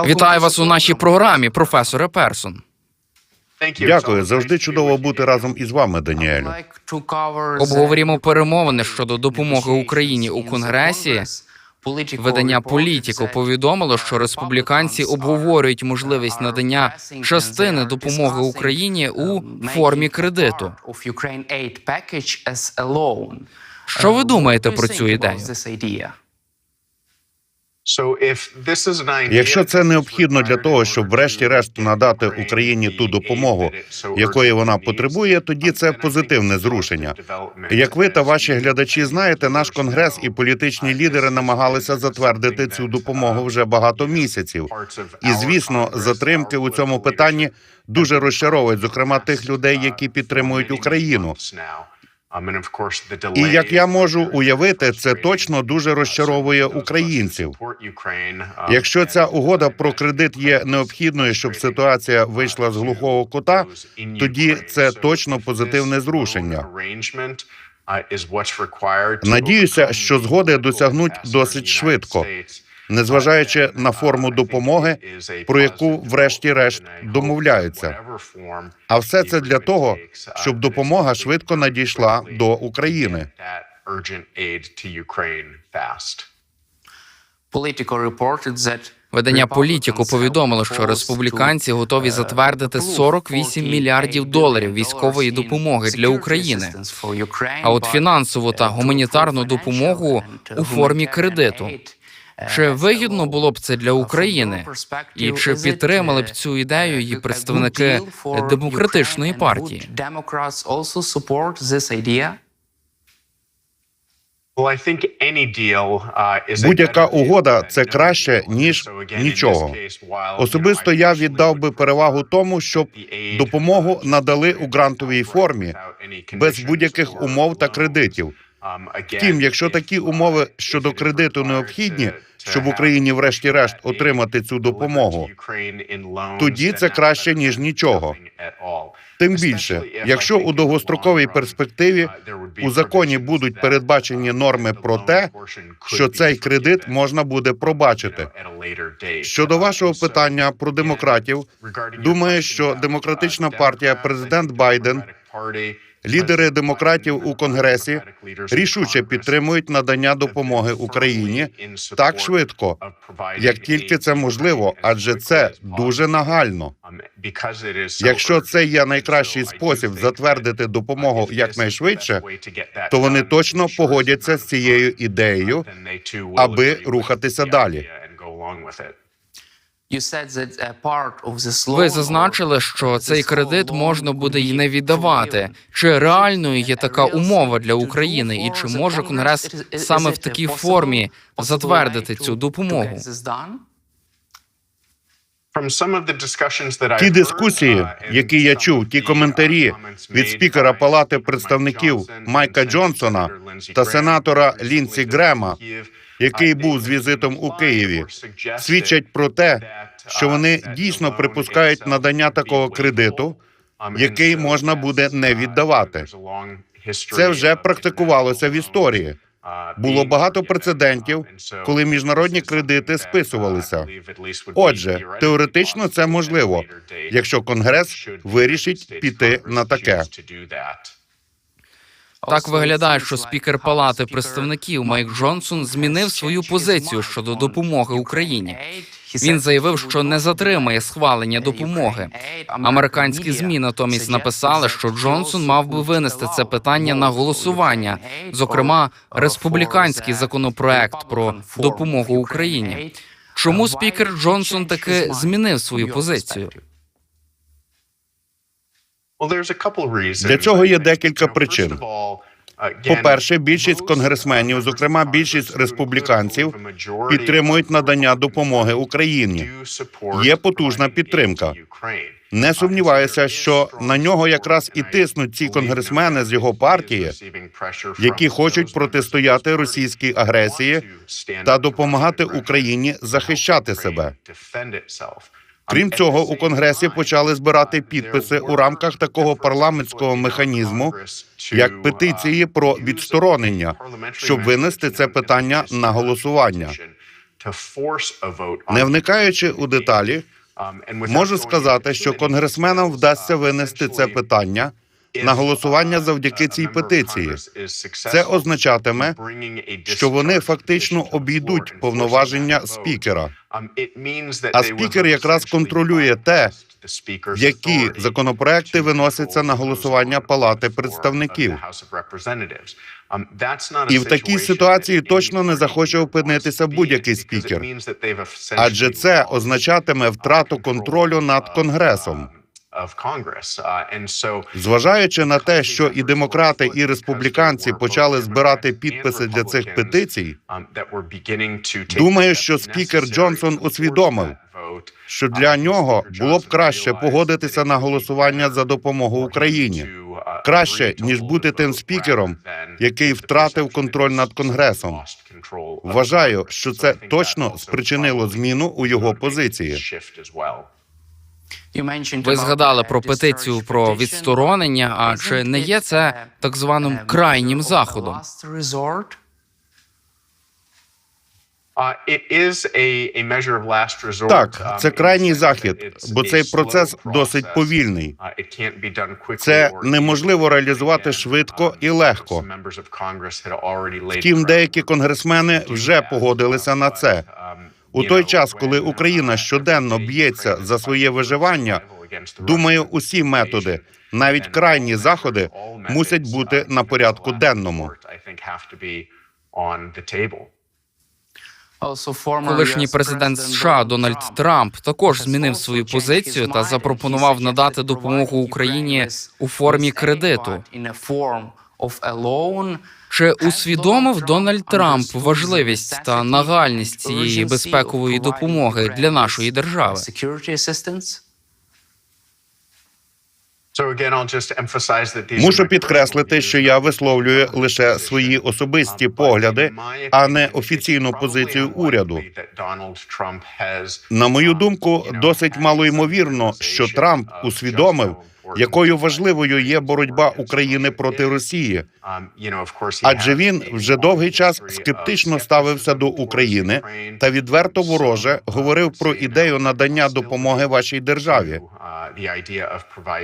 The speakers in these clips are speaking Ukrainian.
Вітаю вас у нашій програмі, професоре Персон. Дякую, завжди чудово бути разом із вами, Даніелю. Обговоримо перемовини щодо допомоги Україні у Конгресі. Видання Політіко повідомило, що республіканці обговорюють можливість надання частини допомоги Україні у формі кредиту. Що ви думаєте про цю ідею? Якщо це необхідно для того, щоб врешті-решт надати Україні ту допомогу, якої вона потребує, тоді це позитивне зрушення. Як ви та ваші глядачі знаєте, наш конгрес і політичні лідери намагалися затвердити цю допомогу вже багато місяців. І звісно, затримки у цьому питанні дуже розчаровують, зокрема тих людей, які підтримують Україну. І як я можу уявити, це точно дуже розчаровує українців. Якщо ця угода про кредит є необхідною, щоб ситуація вийшла з глухого кута, тоді це точно позитивне зрушення. Надіюся, що згоди досягнуть досить швидко, незважаючи на форму допомоги, про яку врешті-решт домовляються. А все це для того, щоб допомога швидко надійшла до України. Видання Політіко повідомило, що республіканці готові затвердити 48 мільярдів доларів військової допомоги для України. А от фінансову та гуманітарну допомогу у формі кредиту. Чи вигідно було б це для України? І чи підтримали б цю ідею її представники демократичної партії? Будь-яка угода це краще ніж нічого. Особисто я віддав би перевагу тому, щоб допомогу надали у грантовій формі без будь-яких умов та кредитів. Втім, якщо такі умови щодо кредиту необхідні, щоб Україні, врешті-решт, отримати цю допомогу, тоді це краще ніж нічого. Тим більше, якщо у довгостроковій перспективі у законі будуть передбачені норми про те, що цей кредит можна буде пробачити. Щодо вашого питання про демократів, думаю, що демократична партія, президент Байден, лідери демократів у конгресі рішуче підтримують надання допомоги Україні так швидко, як тільки це можливо, адже це дуже нагально. Якщо це є найкращий спосіб затвердити допомогу якнайшвидше, то вони точно погодяться з цією ідеєю, аби рухатися далі. Ви зазначили, що цей кредит можна буде й не віддавати. Чи реальною є така умова для України, і чи може Конгрес саме в такій формі затвердити цю допомогу? Ті дискусії, які я чув, ті коментарі від спікера Палати представників Майка Джонсона та сенатора Лінсі Грема, який був з візитом у Києві, свідчать про те, що вони дійсно припускають надання такого кредиту, який можна буде не віддавати. Це вже практикувалося в історії. Було багато прецедентів, коли міжнародні кредити списувалися. Отже, теоретично це можливо, якщо Конгрес вирішить піти на таке. Так виглядає, що спікер Палати представників Майк Джонсон змінив свою позицію щодо допомоги Україні. Він заявив, що не затримає схвалення допомоги. Американські змі натомість написали, що Джонсон мав би винести це питання на голосування, зокрема республіканський законопроект про допомогу Україні. Чому спікер Джонсон таки змінив свою позицію? Для цього є декілька причин. По-перше, більшість конгресменів, зокрема більшість республіканців, підтримують надання допомоги Україні. Є потужна підтримка. Не сумніваюся, що на нього якраз і тиснуть ці конгресмени з його партії, які хочуть протистояти російській агресії та допомагати Україні захищати себе. Крім цього, у конгресі почали збирати підписи у рамках такого парламентського механізму, як петиції про відсторонення, щоб винести це питання на голосування. Не вникаючи у деталі, можу сказати, що конгресменам вдасться винести це питання на голосування завдяки цій петиції. Це означатиме, що вони фактично обійдуть повноваження спікера. А спікер якраз контролює те, які законопроекти виносяться на голосування Палати представників. І в такій ситуації точно не захоче опинитися будь-який спікер, Адже це означатиме втрату контролю над конгресом. Зважаючи на те, що і демократи, і республіканці почали збирати підписи для цих петицій, думаю, що спікер Джонсон усвідомив, що для нього було б краще погодитися на голосування за допомогу Україні, краще ніж бути тим спікером, який втратив контроль над конгресом. Вважаю, що це точно спричинило зміну у його позиції. Ви згадали про петицію про відсторонення. А чи не є це так званим крайнім заходом? Так, це крайній захід, бо цей процес досить повільний. Це неможливо реалізувати швидко і легко. Втім, деякі конгресмени вже погодилися на це. У той час, коли Україна щоденно б'ється за своє виживання, думаю, усі методи, навіть крайні заходи, мусять бути на порядку денному. Колишній президент США Дональд Трамп також змінив свою позицію та запропонував надати допомогу Україні у формі кредиту. Чи усвідомив Дональд Трамп важливість та нагальність цієї безпекової допомоги для нашої держави? Мушу підкреслити, що я висловлюю лише свої особисті погляди, а не офіційну позицію уряду. На мою думку, досить малоймовірно, що Трамп усвідомив, якою важливою є боротьба України проти Росії. Адже він вже довгий час скептично ставився до України та відверто вороже говорив про ідею надання допомоги вашій державі.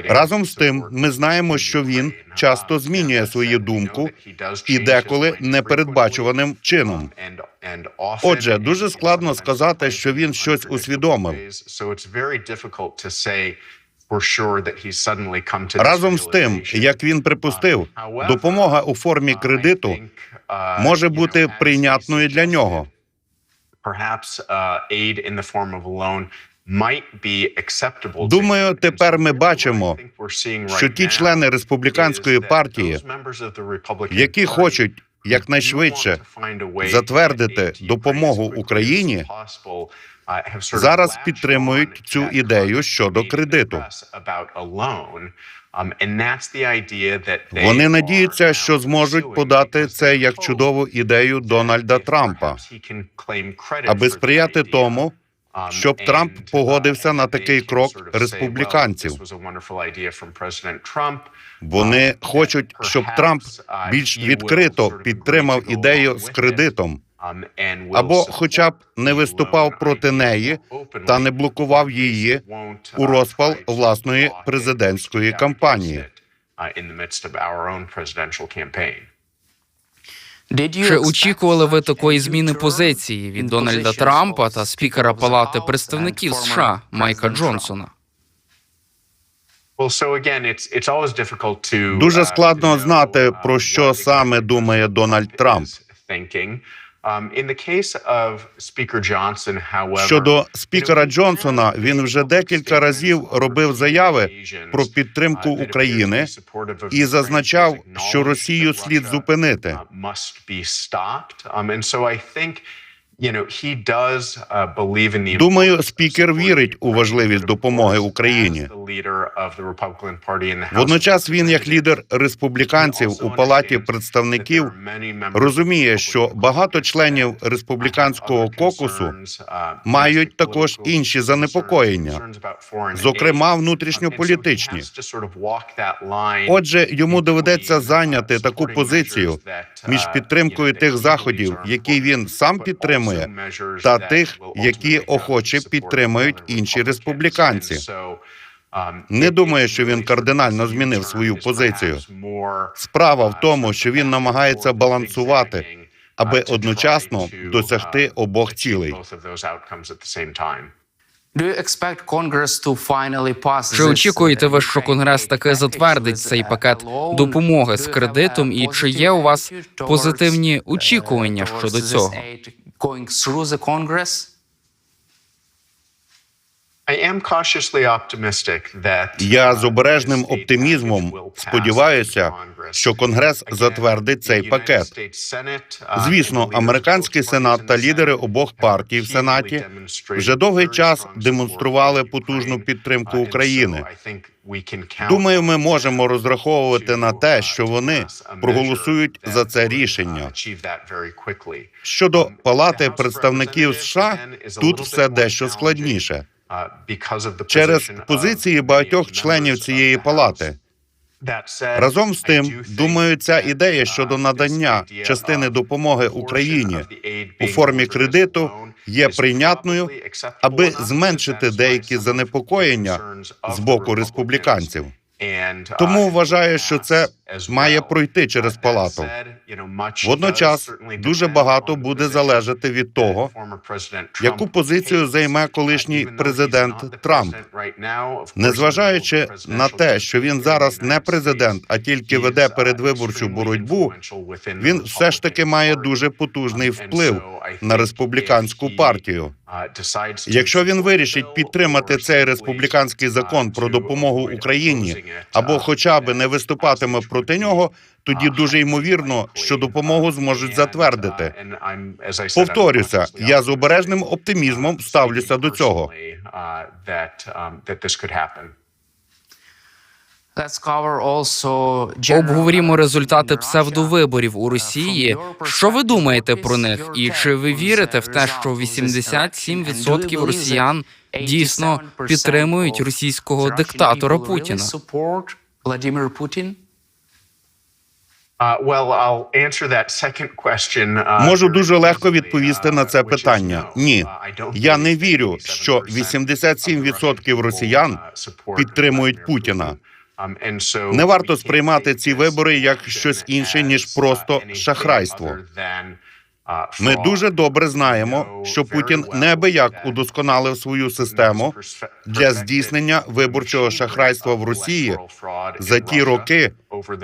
Разом з тим, ми знаємо, що він часто змінює свою думку і деколи непередбачуваним чином. Отже, дуже складно сказати, що він щось усвідомив. Разом з тим, як він припустив, допомога у формі кредиту може бути прийнятною для нього. Думаю, тепер ми бачимо, що ті члени республіканської партії, які хочуть якнайшвидше затвердити допомогу Україні, зараз підтримують цю ідею щодо кредиту. Вони надіються, що зможуть подати це як чудову ідею Дональда Трампа, аби сприяти тому, щоб Трамп погодився на такий крок республіканців. Вони хочуть, щоб Трамп більш відкрито підтримав ідею з кредитом, або, хоча б не виступав проти неї та не блокував її у розпал власної президентської кампанії. Чи очікували ви такої зміни позиції від Дональда Трампа та спікера Палати представників США Майка Джонсона? Дуже складно знати, про що саме думає Дональд Трамп. Щодо спікера Джонсона, він вже декілька разів робив заяви про підтримку України і зазначав, що Росію слід зупинити. Думаю, спікер вірить у важливість допомоги Україні. Водночас він, як лідер республіканців у палаті представників, розуміє, що багато членів республіканського кокусу мають також інші занепокоєння, зокрема внутрішньополітичні. Отже, йому доведеться зайняти таку позицію між підтримкою тих заходів, які він сам підтримує, підтримує, та тих, які охоче підтримують інші республіканці. Не думаю, що він кардинально змінив свою позицію. Справа в тому, що він намагається балансувати, аби одночасно досягти обох цілей. Чи очікуєте ви, що Конгрес таки затвердить цей пакет допомоги з кредитом, і чи є у вас позитивні очікування щодо цього? going through the Congress Я з обережним оптимізмом сподіваюся, що Конгрес затвердить цей пакет. Звісно, американський сенат та лідери обох партій в сенаті вже довгий час демонстрували потужну підтримку України. Думаю, ми можемо розраховувати на те, що вони проголосують за це рішення. Щодо Палати представників США, тут все дещо складніше через позиції багатьох членів цієї палати. Разом з тим, думаю, ця ідея щодо надання частини допомоги Україні у формі кредиту є прийнятною, аби зменшити деякі занепокоєння з боку республіканців. Тому вважаю, що це має пройти через палату. Водночас дуже багато буде залежати від того, яку позицію займе колишній президент Трамп. Незважаючи на те, що він зараз не президент, а тільки веде передвиборчу боротьбу, він все ж таки має дуже потужний вплив на республіканську партію. Якщо він вирішить підтримати цей республіканський закон про допомогу Україні або хоча б не виступатиме проти нього, тоді дуже ймовірно, що допомогу зможуть затвердити. Повторюся, я з обережним оптимізмом ставлюся до цього. Обговорімо результати псевдовиборів у Росії. Що ви думаєте про них? І чи ви вірите в те, що 87% росіян дійсно підтримують російського диктатора Путіна? Владимир Путін? Можу дуже легко відповісти на це питання. Ні, я не вірю, що 87% росіян підтримують Путіна. Не варто сприймати ці вибори як щось інше ніж просто шахрайство. Ми дуже добре знаємо, що Путін неабияк удосконалив свою систему для здійснення виборчого шахрайства в Росії за ті роки,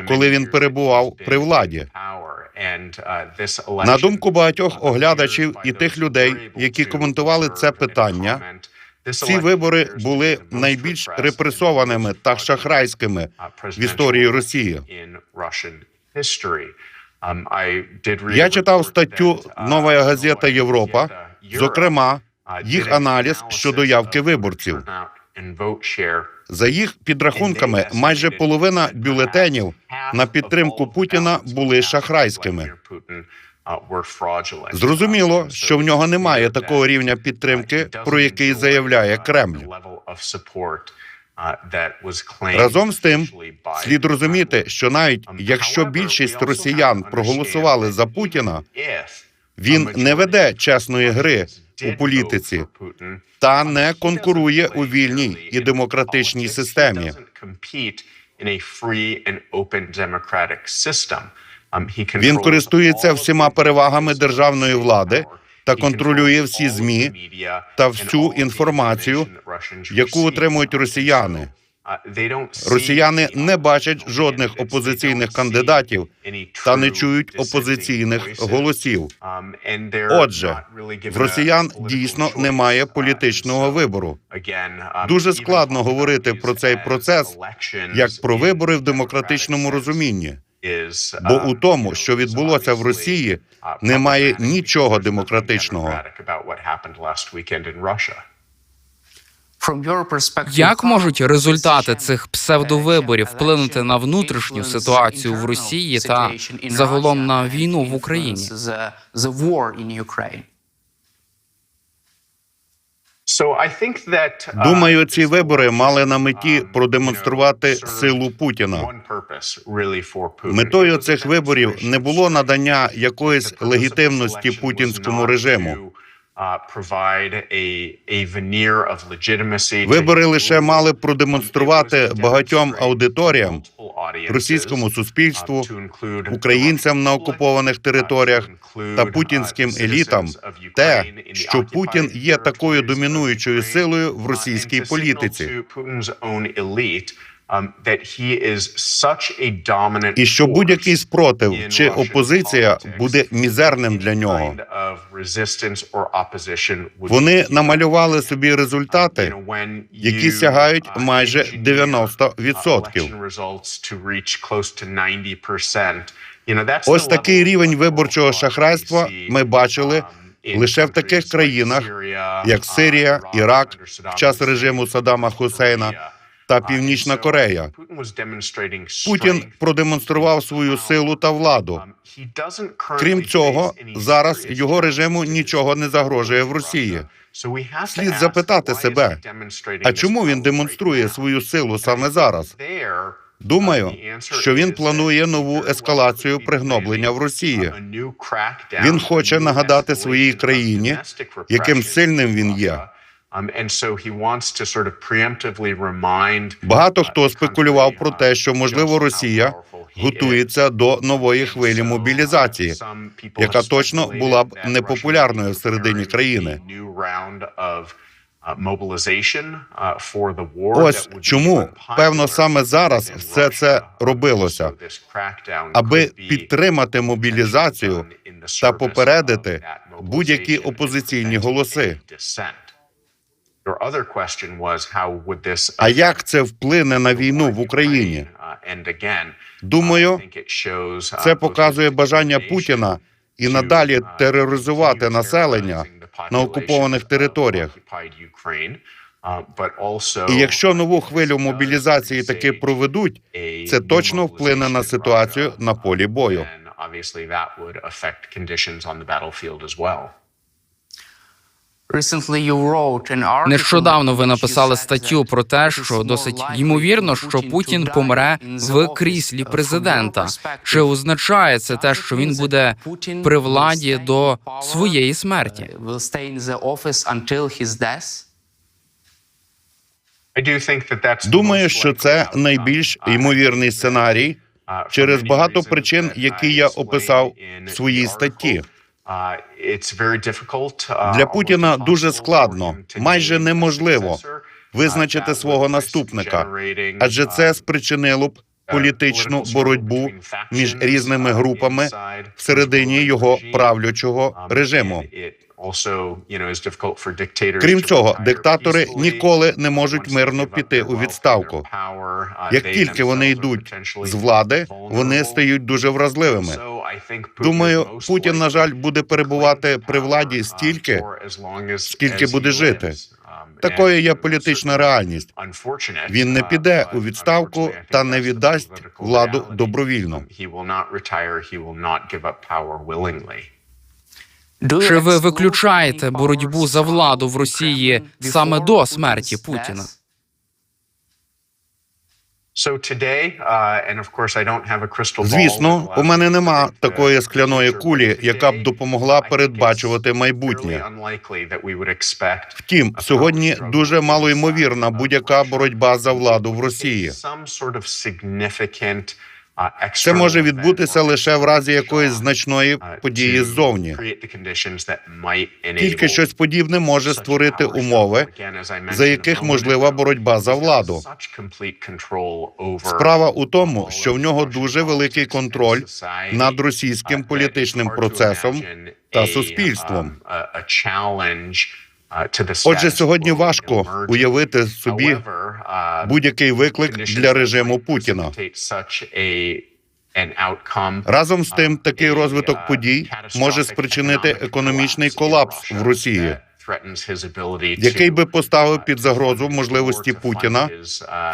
коли він перебував при владі. На думку багатьох оглядачів і тих людей, які коментували це питання, ці вибори були найбільш репресованими та шахрайськими в історії Росії. Я читав статтю «Нова газета Європа», зокрема, їх аналіз щодо явки виборців. За їх підрахунками, майже половина бюлетенів на підтримку Путіна були шахрайськими. Зрозуміло, що в нього немає такого рівня підтримки, про який заявляє Кремль. Разом з тим, слід розуміти, що навіть якщо більшість росіян проголосували за Путіна, він не веде чесної гри у політиці та не конкурує у вільній і демократичній системі. Він користується всіма перевагами державної влади та контролює всі змі та всю інформацію, яку отримують росіяни. Росіяни не бачать жодних опозиційних кандидатів та не чують опозиційних голосів. Отже, в росіян дійсно немає політичного вибору. Дуже складно говорити про цей процес як про вибори в демократичному розумінні. Бо у тому, що відбулося в Росії, немає нічого демократичного. Як можуть результати цих псевдовиборів вплинути на внутрішню ситуацію в Росії та загалом на війну в Україні? Думаю, ці вибори мали на меті продемонструвати силу Путіна. Метою цих виборів не було надання якоїсь легітимності путінському режиму. Вибори лише мали продемонструвати багатьом аудиторіям, російському суспільству, українцям на окупованих територіях та путінським елітам. те, що Путін є такою домінуючою силою в російській політиці, і що будь-який спротив чи опозиція буде мізерним для нього. Вони намалювали собі результати, які сягають майже 90%. Ось такий рівень виборчого шахрайства ми бачили лише в таких країнах, як Сирія, Ірак в час режиму Саддама Хусейна та Північна Корея. Путін продемонстрував свою силу та владу. Крім цього, зараз його режиму нічого не загрожує в Росії. Слід запитати себе, А чому він демонструє свою силу саме зараз? Думаю, що він планує нову ескалацію пригноблення в Росії. Він хоче нагадати своїй країні, яким сильним він є. Багато хто спекулював про те, що можливо Росія готується до нової хвилі мобілізації, яка точно була б непопулярною всередині країни. Ось чому певно саме зараз все це робилося, аби підтримати мобілізацію та попередити будь-які опозиційні голоси. А як це вплине на війну в Україні? Думаю, це показує бажання Путіна і надалі тероризувати населення на окупованих територіях. І якщо нову хвилю мобілізації таки проведуть, це точно вплине на ситуацію на полі бою. Нещодавно ви написали статтю про те, що досить ймовірно, що Путін помре в кріслі президента. Чи означає це те, що він буде при владі до своєї смерті? Думаю, що це найбільш ймовірний сценарій через багато причин, які я описав в своїй статті. Для Путіна дуже складно, майже неможливо визначити свого наступника, адже це спричинило б політичну боротьбу між різними групами всередині його правлячого режиму. Крім цього, диктатори ніколи не можуть мирно піти у відставку. Як тільки вони йдуть з влади, вони стають дуже вразливими. Думаю, Путін, на жаль, буде перебувати при владі стільки, скільки буде жити. Такою є політична реальність. Він не піде у відставку та не віддасть владу добровільно. Чи ви виключаєте боротьбу за владу в Росії саме до смерті Путіна? Звісно, у мене нема такої скляної кулі, яка б допомогла передбачувати майбутнє. Втім, сьогодні дуже малоймовірна будь-яка боротьба за владу в Росії. Це може відбутися лише в разі якоїсь значної події ззовні. Тільки щось подібне може створити умови, за яких можлива боротьба за владу. Справа у тому, що в нього дуже великий контроль над російським політичним процесом та суспільством. Отже, сьогодні важко уявити собі будь-який виклик для режиму Путіна. Разом з тим, такий розвиток подій може спричинити економічний колапс в Росії, який би поставив під загрозу можливості Путіна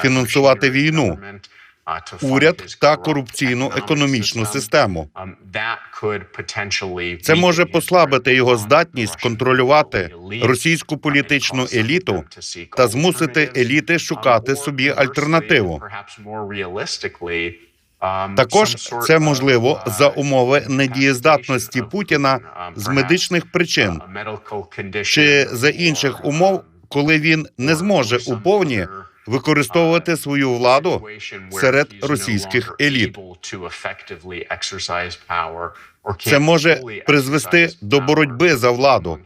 фінансувати війну уряд та корупційну економічну систему. Це може послабити його здатність контролювати російську політичну еліту та змусити еліти шукати собі альтернативу. Також це можливо за умови недієздатності Путіна з медичних причин чи за інших умов, коли він не зможе уповні використовувати свою владу серед російських еліт. Це може призвести до боротьби за владу.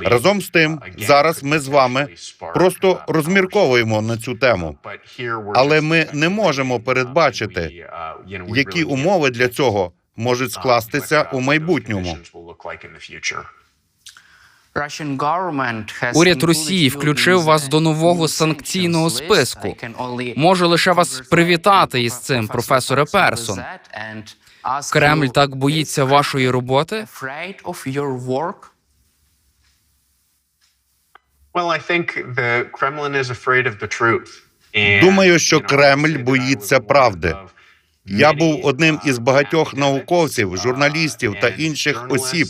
Разом з тим, зараз ми з вами просто розмірковуємо на цю тему, але ми не можемо передбачити, які умови для цього можуть скластися у майбутньому. Уряд Росії включив вас до нового санкційного списку. Можу лише вас привітати із цим, професоре Персон. Кремль так боїться вашої роботи. Думаю, що Кремль боїться правди. Я був одним із багатьох науковців, журналістів та інших осіб,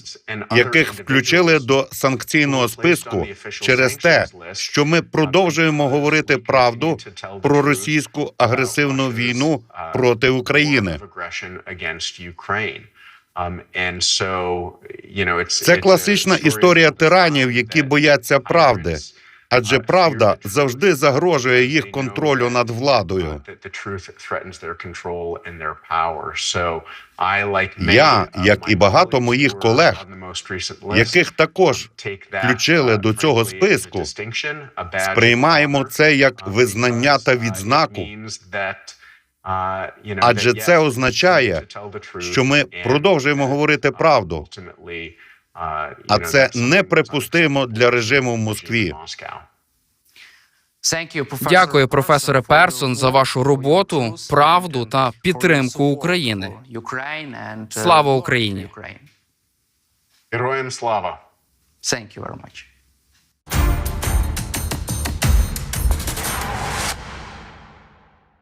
яких включили до санкційного списку через те, що ми продовжуємо говорити правду про російську агресивну війну проти України. Це класична історія тиранів, які бояться правди, адже правда завжди загрожує їх контролю над владою. Я, як і багато моїх колег, яких також включили до цього списку, сприймаємо це як визнання та відзнаку, адже це означає, що ми продовжуємо говорити правду, а це неприпустимо для режиму в Москві. Дякую, професоре Персон, за вашу роботу, правду та підтримку України. Слава Україні! Героям слава! Thank you very much.